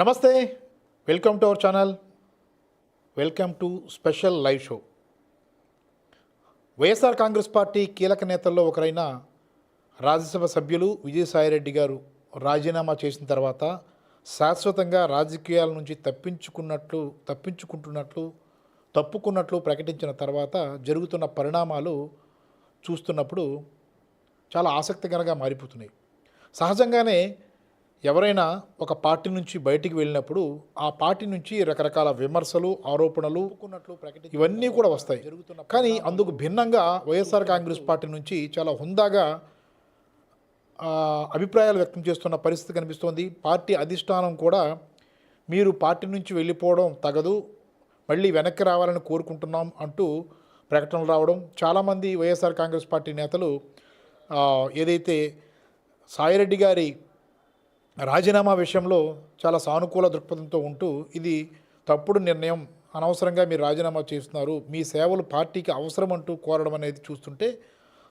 నమస్తే welcome to our channel welcome to special live show YSR Congress party కీలక నేతల్లో ఒకరైన రాజ్యసభ సభ్యులు విజయసాయిరెడ్డి గారు రాజీనామా చేసిన తర్వాత శాశ్వతంగా రాజకీయాల నుంచి తప్పించుకున్నట్లు తప్పించుకుంటున్నట్లు తప్పుకున్నట్లు ప్రకటించిన తర్వాత జరుగుతున్న పరిణామాలు చూస్తున్నప్పుడు చాలా ఆసక్తికరంగా మారిపోతున్నాయి. సహజంగానే ఎవరైనా ఒక పార్టీ నుంచి బయటికి వెళ్ళినప్పుడు ఆ పార్టీ నుంచి రకరకాల విమర్శలు ఆరోపణలు ఇవన్నీ కూడా వస్తాయి. కానీ అందుకు భిన్నంగా వైఎస్ఆర్ కాంగ్రెస్ పార్టీ నుంచి చాలా హుందాగా అభిప్రాయాలు వ్యక్తం చేస్తున్న పరిస్థితి కనిపిస్తోంది. పార్టీ అధిష్టానం కూడా మీరు పార్టీ నుంచి వెళ్ళిపోవడం తగదు మళ్ళీ వెనక్కి రావాలని కోరుకుంటున్నాం అంటూ ప్రకటనలు రావడం. చాలామంది వైఎస్ఆర్ కాంగ్రెస్ పార్టీ నేతలు ఏదైతే సాయిరెడ్డి గారి రాజీనామా విషయంలో చాలా సానుకూల దృక్పథంతో ఉంటూ ఇది తప్పుడు నిర్ణయం. అనవసరంగా మీరు రాజీనామా చేస్తున్నారు. మీ సేవలు పార్టీకి అవసరం అంటూ కోరడం అనేది చూస్తుంటే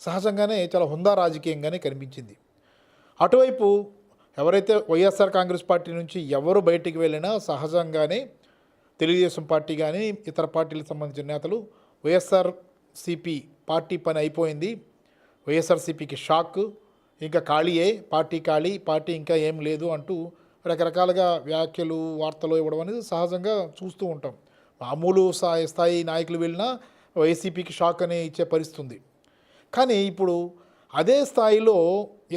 సహజంగానే చాలా హుందా రాజకీయంగానే కనిపించింది. అటువైపు ఎవరైతే వైఎస్ఆర్ కాంగ్రెస్ పార్టీ నుంచి ఎవరు బయటికి వెళ్ళినా సహజంగానే తెలుగుదేశం పార్టీ కానీ ఇతర పార్టీలకు సంబంధించిన నేతలు వైఎస్ఆర్సిపి పార్టీ పని అయిపోయింది. వైఎస్ఆర్సీపీకి షాక్. ఇంకా ఖాళీయే పార్టీ ఖాళీ పార్టీ ఇంకా ఏం లేదు అంటూ రకరకాలుగా వ్యాఖ్యలు వార్తలు ఇవ్వడం అనేది సహజంగా చూస్తూ ఉంటాం. మామూలు స్థాయి స్థాయి నాయకులు వెళ్ళినా వైసీపీకి షాక్ అనే ఇచ్చే పరిస్థితి ఉంది కానీ ఇప్పుడు అదే స్థాయిలో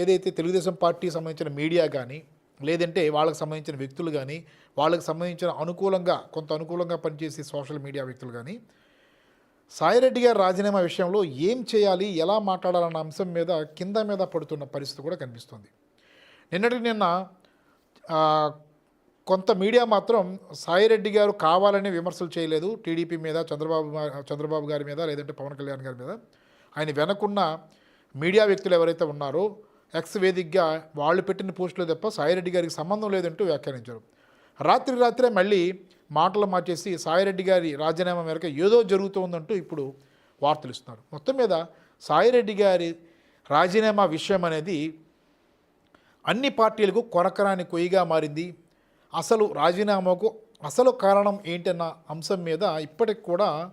ఏదైతే తెలుగుదేశం పార్టీకి సంబంధించిన మీడియా కానీ లేదంటే వాళ్ళకి సంబంధించిన వ్యక్తులు కానీ వాళ్ళకి సంబంధించిన అనుకూలంగా కొంత అనుకూలంగా పనిచేసే సోషల్ మీడియా వ్యక్తులు కానీ సాయిరెడ్డి గారు రాజీనామా విషయంలో ఏం చేయాలి ఎలా మాట్లాడాలన్న అంశం మీద కింద మీద పడుతున్న పరిస్థితి కూడా కనిపిస్తుంది. నిన్నటి నిన్న కొంత మీడియా మాత్రం సాయిరెడ్డి గారు కావాలని విమర్శలు చేయలేదు. టీడీపీ మీద చంద్రబాబు చంద్రబాబు గారి మీద లేదంటే పవన్ కళ్యాణ్ గారి మీద. ఆయన వెనకున్న మీడియా వ్యక్తులు ఎవరైతే ఉన్నారో ఎక్స్ వేదికగా వాళ్ళు పెట్టిన పోస్టులు తప్ప సాయిరెడ్డి గారికి సంబంధం లేదంటూ వ్యాఖ్యానించారు. రాత్రి రాత్రే మళ్ళీ మాటలు మార్చేసి సాయిరెడ్డి గారి రాజీనామా మేరకు ఏదో జరుగుతోందంటూ ఇప్పుడు వార్తలు ఇస్తున్నారు. మొత్తం మీద సాయిరెడ్డి గారి రాజీనామా విషయం అనేది అన్ని పార్టీలకు కొరకరాని కొయ్యిగా మారింది. అసలు రాజీనామాకు అసలు కారణం ఏంటన్న అంశం మీద ఇప్పటికి కూడా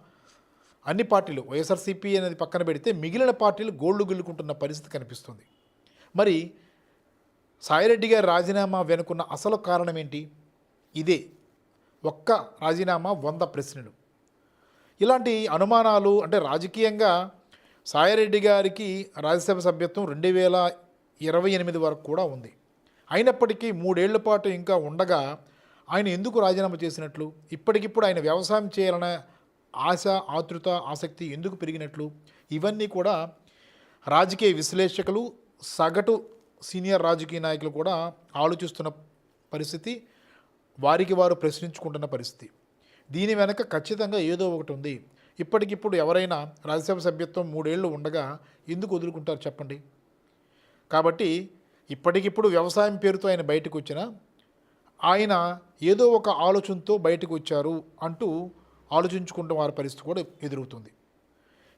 అన్ని పార్టీలు వైఎస్ఆర్సీపీ అనేది పక్కన పెడితే మిగిలిన పార్టీలు గోళ్ళు గిల్లుకుంటున్న పరిస్థితి కనిపిస్తుంది. మరి సాయిరెడ్డి గారి రాజీనామా వెనుకున్న అసలు కారణం ఏంటి? ఇదే ఒక్క రాజీనామా వంద ప్రశ్నలు. ఇలాంటి అనుమానాలు అంటే రాజకీయంగా సాయిరెడ్డి గారికి రాజ్యసభ సభ్యత్వం రెండు వేల ఇరవై ఎనిమిది వరకు కూడా ఉంది. అయినప్పటికీ మూడేళ్ళ పాటు ఇంకా ఉండగా ఆయన ఎందుకు రాజీనామా చేసినట్లు? ఇప్పటికిప్పుడు ఆయన వ్యవసాయం చేయాలనే ఆశ ఆతృత ఆసక్తి ఎందుకు పెరిగినట్లు? ఇవన్నీ కూడా రాజకీయ విశ్లేషకులు సగటు సీనియర్ రాజకీయ నాయకులు కూడా ఆలోచిస్తున్న పరిస్థితి. వారికి వారు ప్రశ్నించుకుంటున్న పరిస్థితి. దీని వెనక ఖచ్చితంగా ఏదో ఒకటి ఉంది. ఇప్పటికిప్పుడు ఎవరైనా రాజ్యసభ సభ్యత్వం మూడేళ్ళు ఉండగా ఎందుకు వదులుకుంటారు చెప్పండి? కాబట్టి ఇప్పటికిప్పుడు వ్యవసాయం పేరుతో ఆయన బయటకు వచ్చిన ఆయన ఏదో ఒక ఆలోచనతో బయటకు వచ్చారు అంటూ ఆలోచించుకుంటూ వారి పరిస్థితి కూడా ఎదురవుతుంది.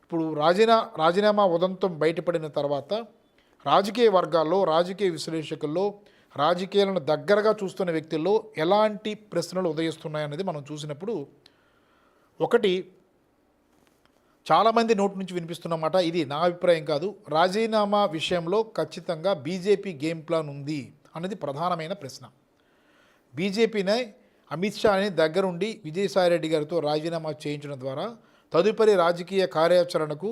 ఇప్పుడు రాజీనా రాజీనామా ఉదంతం బయటపడిన తర్వాత రాజకీయ వర్గాల్లో రాజకీయ విశ్లేషకుల్లో రాజకీయాలను దగ్గరగా చూస్తున్న వ్యక్తుల్లో ఎలాంటి ప్రశ్నలు ఉదయిస్తున్నాయన్నది మనం చూసినప్పుడు ఒకటి చాలామంది నోటి నుంచి వినిపిస్తున్నమాట ఇది నా అభిప్రాయం కాదు. రాజీనామా విషయంలో ఖచ్చితంగా బీజేపీ గేమ్ ప్లాన్ ఉంది అన్నది ప్రధానమైన ప్రశ్న. బీజేపీనే అమిత్ షాని దగ్గరుండి విజయసాయిరెడ్డి గారితో రాజీనామా చేయించడం ద్వారా తదుపరి రాజకీయ కార్యాచరణకు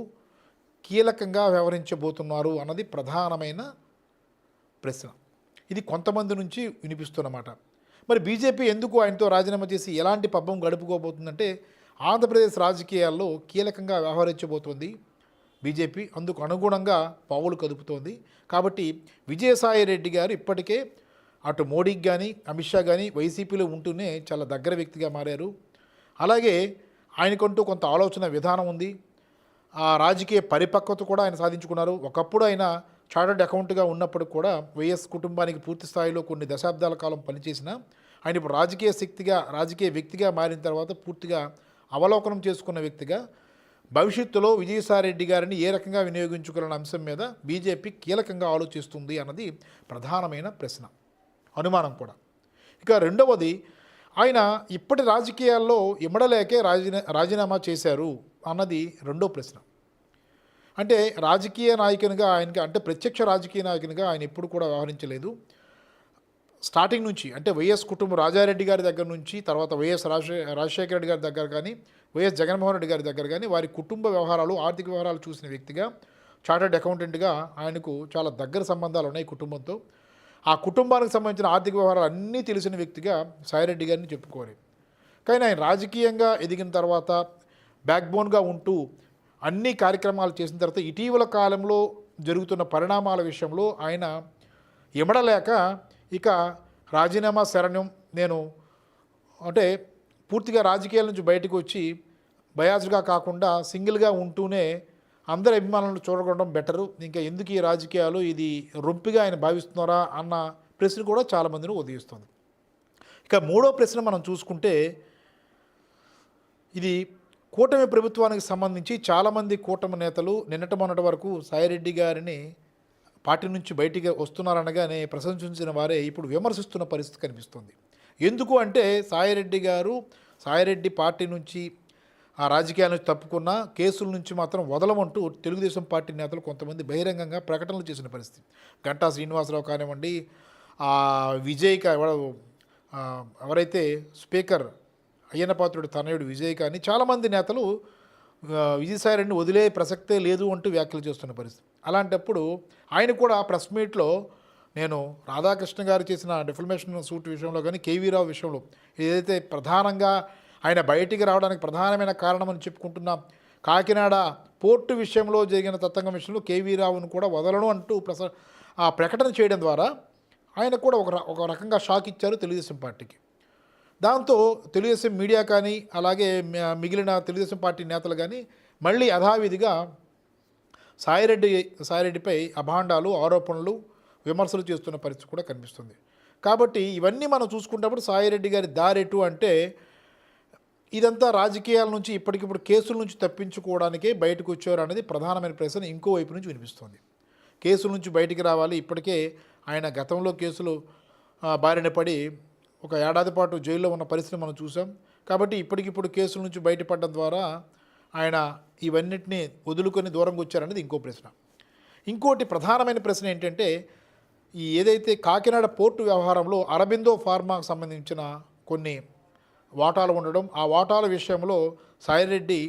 కీలకంగా వ్యవహరించబోతున్నారు అన్నది ప్రధానమైన ప్రశ్న. ఇది కొంతమంది నుంచి వినిపిస్తున్నమాట. మరి బీజేపీ ఎందుకు ఆయనతో రాజీనామా చేసి ఎలాంటి పబ్బం గడుపుకోబోతుందంటే ఆంధ్రప్రదేశ్ రాజకీయాల్లో కీలకంగా వ్యవహరించబోతోంది బీజేపీ. అందుకు అనుగుణంగా పావులు కదుపుతోంది. కాబట్టి విజయసాయి రెడ్డి గారు ఇప్పటికే అటు మోడీకి కానీ అమిత్ షా కానీ వైసీపీలో ఉంటూనే చాలా దగ్గర వ్యక్తిగా మారారు. అలాగే ఆయనకంటూ కొంత ఆలోచన విధానం ఉంది. ఆ రాజకీయ పరిపక్వత కూడా ఆయన సాధించుకున్నారు. ఒకప్పుడు ఆయన చార్టర్డ్ అకౌంట్గా ఉన్నప్పుడు కూడా వైఎస్ కుటుంబానికి పూర్తి స్థాయిలో కొన్ని దశాబ్దాల కాలం పనిచేసిన ఆయన ఇప్పుడు రాజకీయ శక్తిగా రాజకీయ వ్యక్తిగా మారిన తర్వాత పూర్తిగా అవలోకనం చేసుకున్న వ్యక్తిగా భవిష్యత్తులో విజయసాయిరెడ్డి గారిని ఏ రకంగా వినియోగించుకోవాలన్న అంశం మీద బీజేపీ కీలకంగా ఆలోచిస్తుంది అన్నది ప్రధానమైన ప్రశ్న అనుమానం కూడా. ఇక రెండవది ఆయన ఇప్పటి రాజకీయాల్లో ఇమ్మడలేకే రాజీనా రాజీనామా చేశారు అన్నది రెండో ప్రశ్న. అంటే రాజకీయ నాయకునిగా ఆయనకి అంటే ప్రత్యక్ష రాజకీయ నాయకునిగా ఆయన ఎప్పుడు కూడా వ్యవహరించలేదు. స్టార్టింగ్ నుంచి అంటే వైఎస్ కుటుంబం రాజారెడ్డి గారి దగ్గర నుంచి తర్వాత వైఎస్ రాజశే రాజశేఖర రెడ్డి గారి దగ్గర కానీ వైఎస్ జగన్మోహన్ రెడ్డి గారి దగ్గర కానీ వారి కుటుంబ వ్యవహారాలు ఆర్థిక వ్యవహారాలు చూసిన వ్యక్తిగా చార్టర్డ్ అకౌంటెంట్గా ఆయనకు చాలా దగ్గర సంబంధాలు ఉన్నాయి కుటుంబంతో. ఆ కుటుంబానికి సంబంధించిన ఆర్థిక వ్యవహారాలు అన్నీ తెలిసిన వ్యక్తిగా సాయిరెడ్డి గారిని చెప్పుకోవాలి. కానీ ఆయన రాజకీయంగా ఎదిగిన తర్వాత బ్యాక్బోన్గా ఉంటూ అన్ని కార్యక్రమాలు చేసిన తర్వాత ఇటీవల కాలంలో జరుగుతున్న పరిణామాల విషయంలో ఆయన ఇమడలేక ఇక రాజీనామా శరణ్యం నేను అంటే పూర్తిగా రాజకీయాల నుంచి బయటకు వచ్చి బయాజ్గా కాకుండా సింగిల్గా ఉంటూనే అందరి అభిమానులను చూడడం బెటరు. ఇంకా ఎందుకు ఈ రాజకీయాలు ఇది రొంపిగా ఆయన భావిస్తున్నారా అన్న ప్రశ్న కూడా చాలామందిని ఉదయిస్తుంది. ఇక మూడో ప్రశ్న మనం చూసుకుంటే ఇది కూటమి ప్రభుత్వానికి సంబంధించి చాలామంది కూటమి నేతలు నిన్నటి మొన్నటి వరకు సాయిరెడ్డి గారిని పార్టీ నుంచి బయటికి వస్తున్నారనగానే ప్రశంసించిన వారే ఇప్పుడు విమర్శిస్తున్న పరిస్థితి కనిపిస్తుంది. ఎందుకు అంటే సాయిరెడ్డి గారు సాయిరెడ్డి పార్టీ నుంచి ఆ రాజకీయాల నుంచి తప్పుకున్న కేసుల నుంచి మాత్రం వదలమంటూ తెలుగుదేశం పార్టీ నేతలు కొంతమంది బహిరంగంగా ప్రకటనలు చేసిన పరిస్థితి. గంటా శ్రీనివాసరావు కానివ్వండి విజయ్ ఎవరైతే స్పీకర్ అయ్యన్నపాత్రుడి తనయుడు విజయ్ కానీ చాలామంది నేతలు విజయసాయిరెడ్డిని వదిలే ప్రసక్తే లేదు అంటూ వ్యాఖ్యలు చేస్తున్న పరిస్థితి. అలాంటప్పుడు ఆయన కూడా ప్రెస్ మీట్లో నేను రాధాకృష్ణ గారు చేసిన డిఫర్మేషన్ సూట్ విషయంలో కానీ కేవీ రావు విషయంలో ఏదైతే ప్రధానంగా ఆయన బయటికి రావడానికి ప్రధానమైన కారణమని చెప్పుకుంటున్నా కాకినాడ పోర్టు విషయంలో జరిగిన తతంగం విషయంలో కేవీ రావును కూడా వదలను అంటూ ప్రస ఆ ప్రకటన చేయడం ద్వారా ఆయన కూడా ఒక ఒక రకంగా షాక్ ఇచ్చారు తెలుగుదేశం పార్టీకి. దాంతో తెలుగుదేశం మీడియా కానీ అలాగే మిగిలిన తెలుగుదేశం పార్టీ నేతలు కానీ మళ్ళీ యథావిధిగా సాయిరెడ్డి సాయిరెడ్డిపై అభాండాలు ఆరోపణలు విమర్శలు చేస్తున్న పరిస్థితి కూడా కనిపిస్తుంది. కాబట్టి ఇవన్నీ మనం చూసుకున్నప్పుడు సాయిరెడ్డి గారి దారెటు అంటే ఇదంతా రాజకీయాల నుంచి ఇప్పటికిప్పుడు కేసుల నుంచి తప్పించుకోవడానికే బయటకు వచ్చారు అనేది ప్రధానమైన ప్రశ్న ఇంకో వైపు నుంచి వినిపిస్తుంది. కేసుల నుంచి బయటికి రావాలి. ఇప్పటికే ఆయన గతంలో కేసులు బారిన పడి ఒక ఏడాది పాటు జైల్లో ఉన్న పరిస్థితి మనం చూసాం కాబట్టి ఇప్పటికిప్పుడు కేసుల నుంచి బయటపడడం ద్వారా ఆయన ఇవన్నిటిని వదులుకొని దూరంగా వచ్చారనేది ఇంకో ప్రశ్న. ఇంకోటి ప్రధానమైన ప్రశ్న ఏంటంటే ఈ ఏదైతే కాకినాడ పోర్టు వ్యవహారంలో అరబిందో ఫార్మాకు సంబంధించిన కొన్ని వాటాలు ఉండడం ఆ వాటాల విషయంలో సాయిరెడ్డి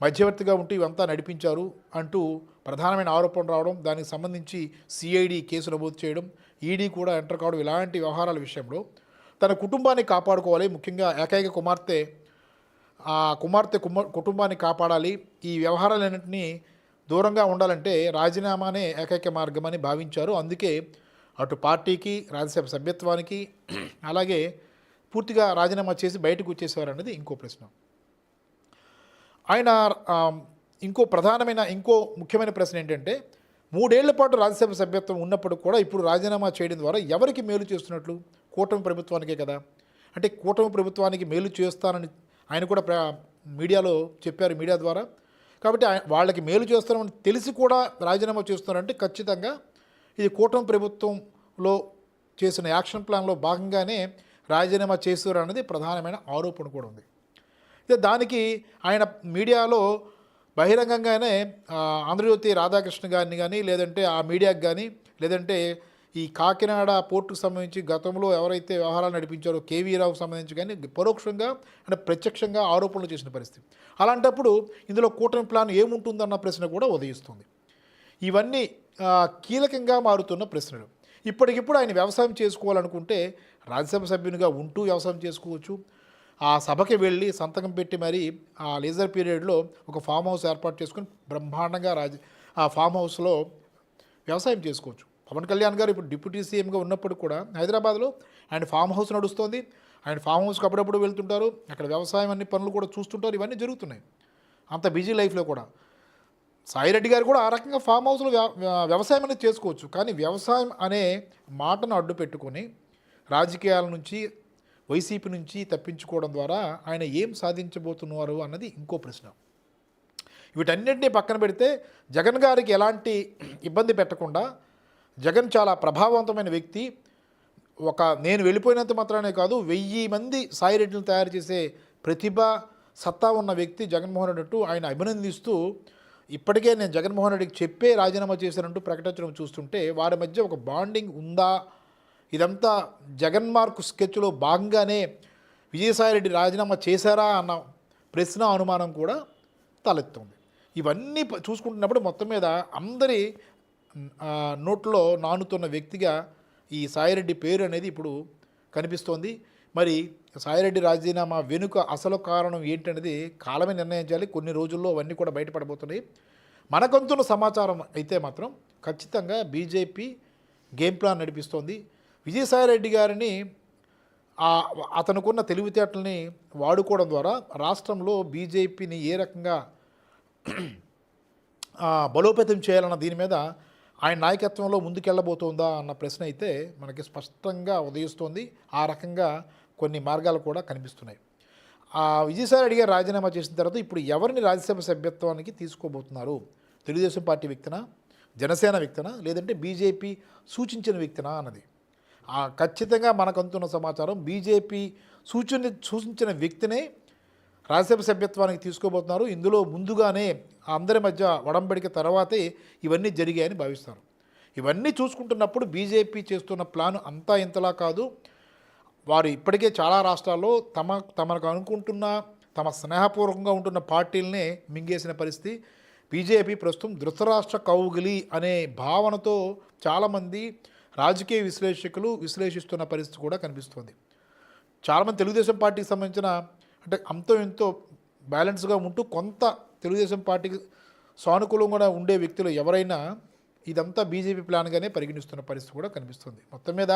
మధ్యవర్తిగా ఉంటూ ఇవంతా నడిపించారు అంటూ ప్రధానమైన ఆరోపణ రావడం దానికి సంబంధించి సిఐడి కేసు నమోదు చేయడం ఈడీ కూడా ఎంటర్ కావడం ఇలాంటి వ్యవహారాల విషయంలో తన కుటుంబాన్ని కాపాడుకోవాలి. ముఖ్యంగా ఏకైక కుమార్తె ఆ కుమార్తె కుమ కుటుంబాన్ని కాపాడాలి. ఈ వ్యవహారాలన్నింటినీ దూరంగా ఉండాలంటే రాజీనామానే ఏకైక మార్గమని భావించారు. అందుకే అటు పార్టీకి రాజ్యసభ సభ్యత్వానికి అలాగే పూర్తిగా రాజీనామా చేసి బయటకు వచ్చేసేవారు అనేది ఇంకో ప్రశ్న. ఆయన ఇంకో ప్రధానమైన ఇంకో ముఖ్యమైన ప్రశ్న ఏంటంటే మూడేళ్ళ పాటు రాజ్యసభ సభ్యత్వం ఉన్నప్పుడు కూడా ఇప్పుడు రాజీనామా చేయడం ద్వారా ఎవరికి మేలు చేస్తున్నట్లు? కూటమి ప్రభుత్వానికే కదా. అంటే కూటమి ప్రభుత్వానికి మేలు చేస్తానని ఆయన కూడా మీడియాలో చెప్పారు మీడియా ద్వారా. కాబట్టి వాళ్ళకి మేలు చేస్తున్నామని తెలిసి కూడా రాజీనామా చేస్తున్నారంటే ఖచ్చితంగా ఇది కూటమి ప్రభుత్వంలో చేసిన యాక్షన్ ప్లాన్లో భాగంగానే రాజీనామా చేశారు అనేది ప్రధానమైన ఆరోపణ కూడా ఉంది. ఇక దానికి ఆయన మీడియాలో బహిరంగంగానే ఆంధ్రజ్యోతి రాధాకృష్ణ గారిని కానీ లేదంటే ఆ మీడియాకి కానీ లేదంటే ఈ కాకినాడ పోర్టుకు సంబంధించి గతంలో ఎవరైతే వ్యవహారాలు నడిపించారో కేవీరావుకు సంబంధించి కానీ పరోక్షంగా అంటే ప్రత్యక్షంగా ఆరోపణలు చేసిన పరిస్థితి. అలాంటప్పుడు ఇందులో కూటమి ప్లాన్ ఏముంటుందన్న ప్రశ్న కూడా ఉదయిస్తుంది. ఇవన్నీ కీలకంగా మారుతున్న ప్రశ్నలు. ఇప్పటికిప్పుడు ఆయన వ్యవసాయం చేసుకోవాలనుకుంటే రాజ్యసభ సభ్యునిగా ఉంటూ వ్యవసాయం చేసుకోవచ్చు. ఆ సభకి వెళ్ళి సంతకం పెట్టి మరి ఆ లేజర్ పీరియడ్లో ఒక ఫామ్ హౌస్ ఏర్పాటు చేసుకుని బ్రహ్మాండంగా రాజ ఆ ఫామ్ హౌస్లో వ్యవసాయం చేసుకోవచ్చు. పవన్ కళ్యాణ్ గారు ఇప్పుడు డిప్యూటీ సీఎంగా ఉన్నప్పుడు కూడా హైదరాబాద్లో ఆయన ఫామ్ హౌస్ నడుస్తోంది. ఆయన ఫామ్ హౌస్కి అప్పుడప్పుడు వెళ్తుంటారు. అక్కడ వ్యవసాయం అన్ని పనులు కూడా చూస్తుంటారు. ఇవన్నీ జరుగుతున్నాయి. అంత బిజీ లైఫ్లో కూడా. సాయిరెడ్డి గారు కూడా ఆ రకంగా ఫామ్ హౌస్లో వ్యవసాయం అనేది చేసుకోవచ్చు. కానీ వ్యవసాయం అనే మాటను అడ్డు పెట్టుకొని రాజకీయాల నుంచి వైసీపీ నుంచి తప్పించుకోవడం ద్వారా ఆయన ఏం సాధించబోతున్నారు అన్నది ఇంకో ప్రశ్న. వీటన్నింటినీ పక్కన పెడితే జగన్ గారికి ఎలాంటి ఇబ్బంది పెట్టకుండా జగన్ చాలా ప్రభావవంతమైన వ్యక్తి. ఒక నేను వెళ్ళిపోయినంత మాత్రమే కాదు వెయ్యి మంది సాయిరెడ్డిని తయారు చేసే ప్రతిభ సత్తా ఉన్న వ్యక్తి జగన్మోహన్ రెడ్డి అంటూ ఆయన అభినందిస్తూ ఇప్పటికే నేను జగన్మోహన్ రెడ్డికి చెప్పే రాజీనామా చేశానంటూ ప్రకటించడం చూస్తుంటే వారి మధ్య ఒక బాండింగ్ ఉందా ఇదంతా జగన్మార్కు స్కెచ్లో భాగంగానే విజయసాయిరెడ్డి రాజీనామా చేశారా అన్న ప్రశ్న అనుమానం కూడా తలెత్తుంది. ఇవన్నీ చూసుకుంటున్నప్పుడు మొత్తం మీద అందరి నోట్లో నానుతున్న వ్యక్తిగా ఈ సాయిరెడ్డి పేరు అనేది ఇప్పుడు కనిపిస్తోంది. మరి సాయిరెడ్డి రాజీనామా వెనుక అసలు కారణం ఏంటనేది కాలమే నిర్ణయించాలి. కొన్ని రోజుల్లో అవన్నీ కూడా బయటపడబోతున్నాయి. మనకంతున్న సమాచారం అయితే మాత్రం ఖచ్చితంగా బీజేపీ గేమ్ ప్లాన్ నడిపిస్తోంది. విజయసాయిరెడ్డి గారిని అతనుకున్న తెలివితేటల్ని వాడుకోవడం ద్వారా రాష్ట్రంలో బీజేపీని ఏ రకంగా బలోపేతం చేయాలన్న దీని మీద ఆయన నాయకత్వంలో ముందుకెళ్ళబోతోందా అన్న ప్రశ్న అయితే మనకి స్పష్టంగా ఉదయిస్తోంది. ఆ రకంగా కొన్ని మార్గాలు కూడా కనిపిస్తున్నాయి. ఆ విజయసాయిరెడ్డి గారు రాజీనామా చేసిన తర్వాత ఇప్పుడు ఎవరిని రాజ్యసభ సభ్యత్వానికి తీసుకోబోతున్నారు? తెలుగుదేశం పార్టీ వ్యక్తినా జనసేన వ్యక్తినా లేదంటే బీజేపీ సూచించిన వ్యక్తినా అన్నది. ఖచ్చితంగా ఖచ్చితంగా మనకంతున్న సమాచారం బీజేపీ సూచన సూచించిన వ్యక్తినే రాజ్యసభ సభ్యత్వానికి తీసుకోబోతున్నారు. ఇందులో ముందుగానే అందరి మధ్య వడంబడిక తర్వాతే ఇవన్నీ జరిగాయని భావిస్తారు. ఇవన్నీ చూసుకుంటున్నప్పుడు బీజేపీ చేస్తున్న ప్లాన్ అంతా ఇంతలా కాదు. వారు ఇప్పటికే చాలా రాష్ట్రాల్లో తమ తమకు అనుకుంటున్న తమ స్నేహపూర్వకంగా ఉంటున్న పార్టీలనే మింగేసిన పరిస్థితి. బీజేపీ ప్రస్తుతం ధృతరాష్ట్ర కౌగిలి అనే భావనతో చాలామంది రాజకీయ విశ్లేషకులు విశ్లేషిస్తున్న పరిస్థితి కూడా కనిపిస్తుంది. చాలామంది తెలుగుదేశం పార్టీకి సంబంధించిన అంటే అంతో ఎంతో బ్యాలెన్స్గా ఉంటూ కొంత తెలుగుదేశం పార్టీకి సానుకూలంగా ఉండే వ్యక్తులు ఎవరైనా ఇదంతా బీజేపీ ప్లాన్గానే పరిగణిస్తున్న పరిస్థితి కూడా కనిపిస్తుంది. మొత్తం మీద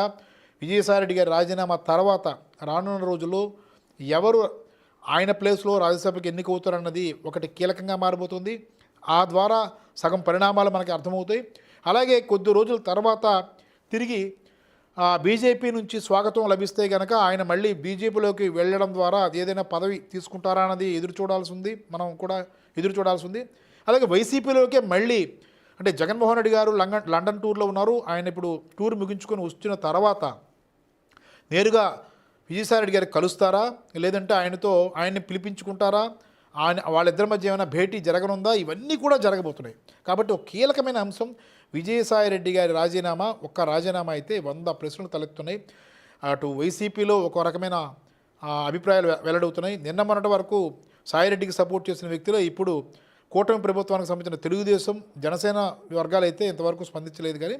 విజయసాయిరెడ్డి గారి రాజీనామా తర్వాత రానున్న రోజుల్లో ఎవరు ఆయన ప్లేస్లో రాజ్యసభకి ఎన్నికవుతారన్నది ఒకటి కీలకంగా మారిపోతుంది ఆ ద్వారా సగం పరిణామాలు మనకి అర్థమవుతాయి. అలాగే కొద్ది రోజుల తర్వాత తిరిగి ఆ బీజేపీ నుంచి స్వాగతం లభిస్తే కనుక ఆయన మళ్ళీ బీజేపీలోకి వెళ్ళడం ద్వారా అది ఏదైనా పదవి తీసుకుంటారా అన్నది ఎదురు చూడాల్సి ఉంది మనం కూడా ఎదురు చూడాల్సి ఉంది అలాగే వైసీపీలోకే మళ్ళీ అంటే జగన్మోహన్ రెడ్డి గారు లండన్ లండన్ టూర్లో ఉన్నారు. ఆయన ఇప్పుడు టూర్ ముగించుకొని వచ్చిన తర్వాత నేరుగా విజయసాయిరెడ్డి గారికి కలుస్తారా? లేదంటే ఆయనతో ఆయన్ని పిలిపించుకుంటారా? ఆయన వాళ్ళిద్దరి మధ్య ఏమైనా భేటీ జరగనుందా? ఇవన్నీ కూడా జరగబోతున్నాయి. కాబట్టి ఒక కీలకమైన అంశం విజయసాయిరెడ్డి గారి రాజీనామా ఒక్క రాజీనామా అయితే వంద ప్రశ్నలు తలెత్తున్నాయి. అటు వైసీపీలో ఒక రకమైన అభిప్రాయాలు వెల్లడవుతున్నాయి. నిన్న మొన్నటి వరకు సాయిరెడ్డికి సపోర్ట్ చేసిన వ్యక్తులు ఇప్పుడు కూటమి ప్రభుత్వానికి సంబంధించిన తెలుగుదేశం జనసేన వర్గాలు అయితే ఇంతవరకు స్పందించలేదు కానీ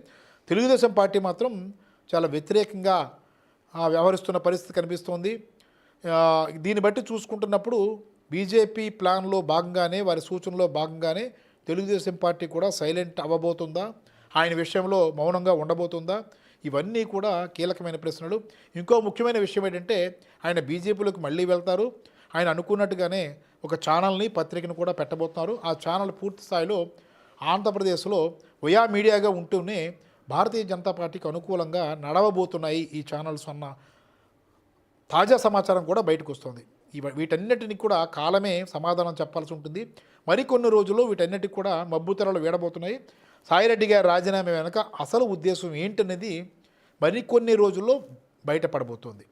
తెలుగుదేశం పార్టీ మాత్రం చాలా వ్యతిరేకంగా వ్యవహరిస్తున్న పరిస్థితి కనిపిస్తోంది. దీన్ని బట్టి చూసుకుంటున్నప్పుడు బీజేపీ ప్లాన్లో భాగంగానే వారి సూచనలో భాగంగానే తెలుగుదేశం పార్టీ కూడా సైలెంట్ అవ్వబోతుందా? ఆయన విషయంలో మౌనంగా ఉండబోతుందా? ఇవన్నీ కూడా కీలకమైన ప్రశ్నలు. ఇంకో ముఖ్యమైన విషయం ఏంటంటే ఆయన బీజేపీలోకి మళ్ళీ వెళ్తారు. ఆయన అనుకున్నట్టుగానే ఒక ఛానల్ని పత్రికను కూడా పెట్టబోతున్నారు. ఆ ఛానల్ పూర్తి స్థాయిలో ఆంధ్రప్రదేశ్లో వయా మీడియాగా ఉంటూనే భారతీయ జనతా పార్టీకి అనుకూలంగా నడవబోతున్నాయి ఈ ఛానల్స్ అన్న తాజా సమాచారం కూడా బయటకు వస్తుంది. ఇవ వీటన్నిటిని కూడా కాలమే సమాధానం చెప్పాల్సి ఉంటుంది. మరికొన్ని రోజుల్లో వీటన్నిటికి కూడా మబ్బుతెరలు వీడబోతున్నాయి. సాయిరెడ్డి గారి రాజీనామా వెనుక అసలు ఉద్దేశం ఏంటనేది మరికొన్ని రోజుల్లో బయటపడబోతోంది.